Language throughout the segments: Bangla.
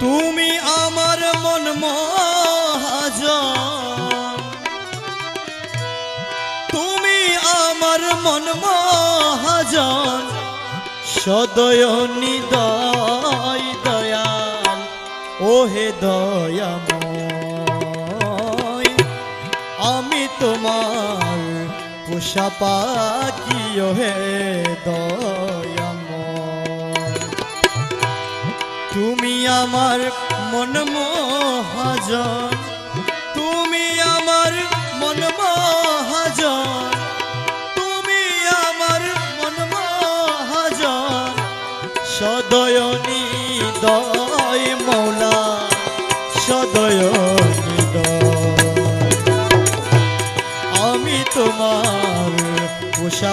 তুমি আমার মন মহাজন। তুমি আমার মন মহাজন। সদয় নিদয় দয়াল, ওহে দয়াময়। আমি তোমার পোষা পাখি, ওহে দয়াময় তুমি আমার মন মহাজন। তুমি আমার মন মহাজন। তুমি আমার মন মহাজন। সদয় নিদয় মৌলা সদয় নিদয় আমি তোমার পোষা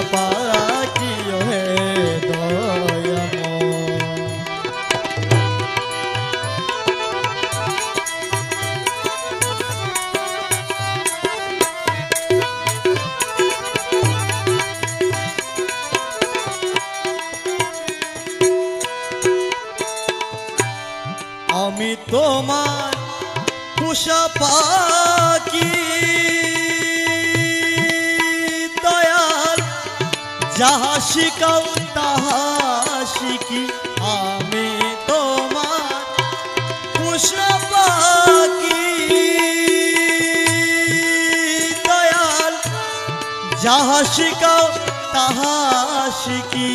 আমি তোমার পোষা পাখি। দয়াল, যাহা শিকাও তাহা শিখি। আমি তোমার পোষা পাখি। দয়াল, যাহা শিকাও তাহা শিখি।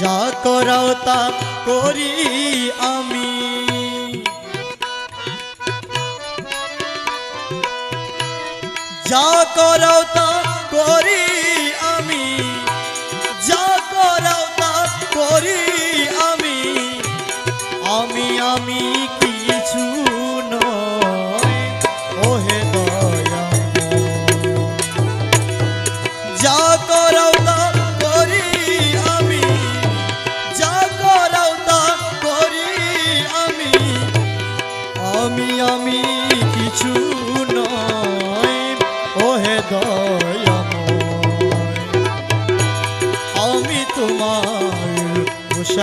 যা করাও তা করি আমি। যা করাও তা করি আমি। যা করাও তা করি আমি। আমি আমি কিছু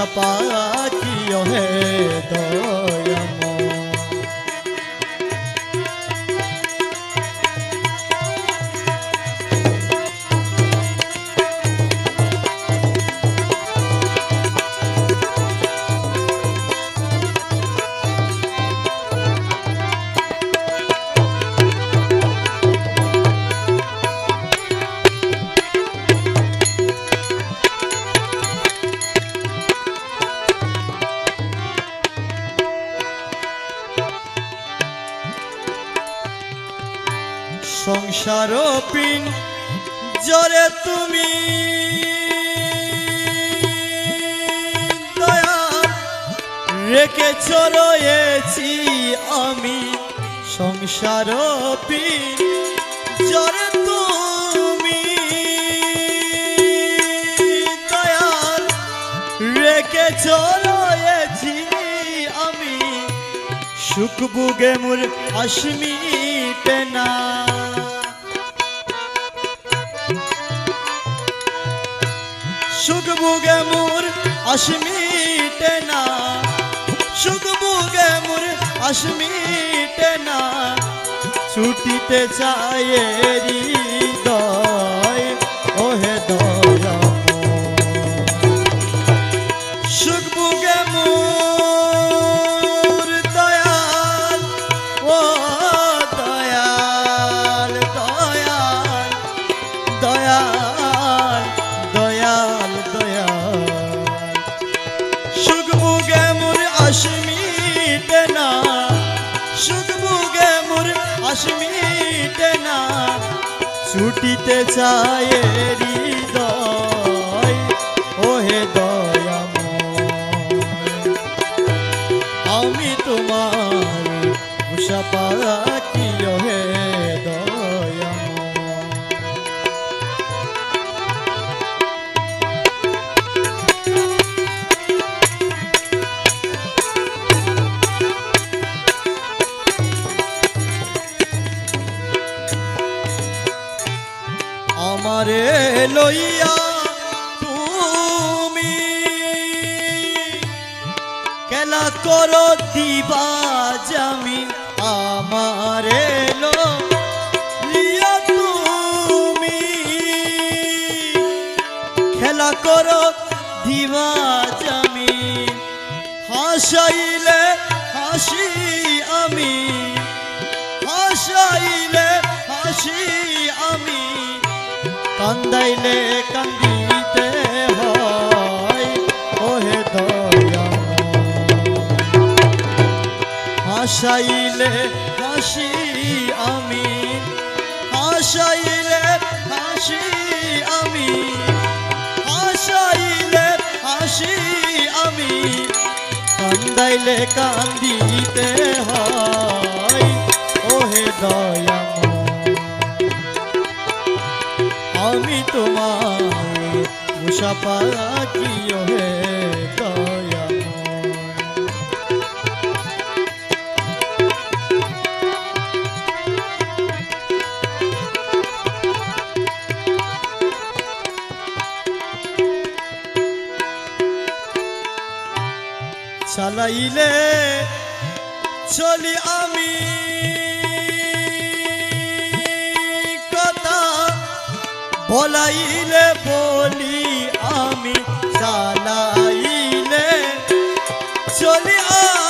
পোষা সংসার পিন, জরে তুমি। রেখেছ রয়েছি আমি সংসার পিন, জরে তুমি। দয়াল রেখে রয়েছি আমি, সুখ বুগে মোর আসমিতে না। বুগে মোর আসমিতে না। সুখ বুগে মোর আসমিতে না। ছুটিতে চায় হৃদয়। মোর আসমিতে না, সুখ বুগে মোর আসমিতে না। ছুটিতে চায় হৃদয়, ওহে দয়াময়। আমি তোমার উষা পাখি আমারে লইয়া তুমি খেলা করো দিবা জামি আমার এলো। লিয়া তুমি খেলা করো দিবা জামি। হাসাইলে হাসি আমি। কান্দাইলে কান্দিতে হয়, ওহে দয়া হাসাইলে হাসি আমি, হাসাইলে হাসি আমি, হাসাইলে হাসি আমি, কান্দাইলে কান্দিতে হয়, ওহে দয়া আমি তোমার উষা পাখি ওহে দয়া চালাইলে চলি আমি বলাইলে বলি আমি সালাইলে চলি আমি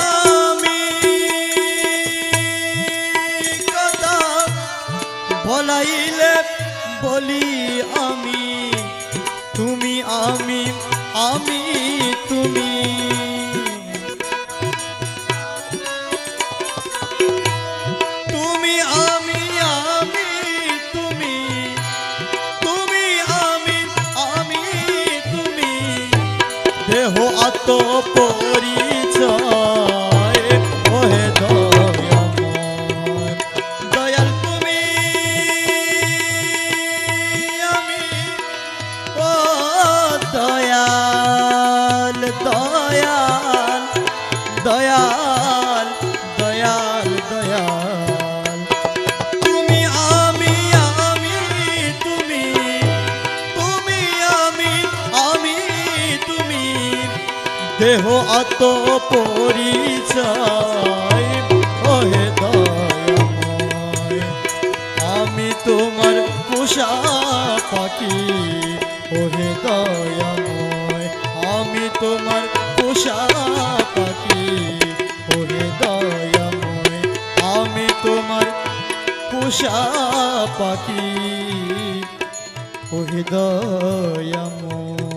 দয়াল দয়াল দয়াল। তুমি আমি আমি, তুমি তুমি আমি আমি, তুমি। দেহ আত্ম পরিচয় ওহে দয়াময়। আমি তোমার পোষা পাখি, ওহে দয়াময়। আমি তোমার পোষা ওহে দয়াময় আমি তোমার পোষা পাখি। ওহে দয়াময়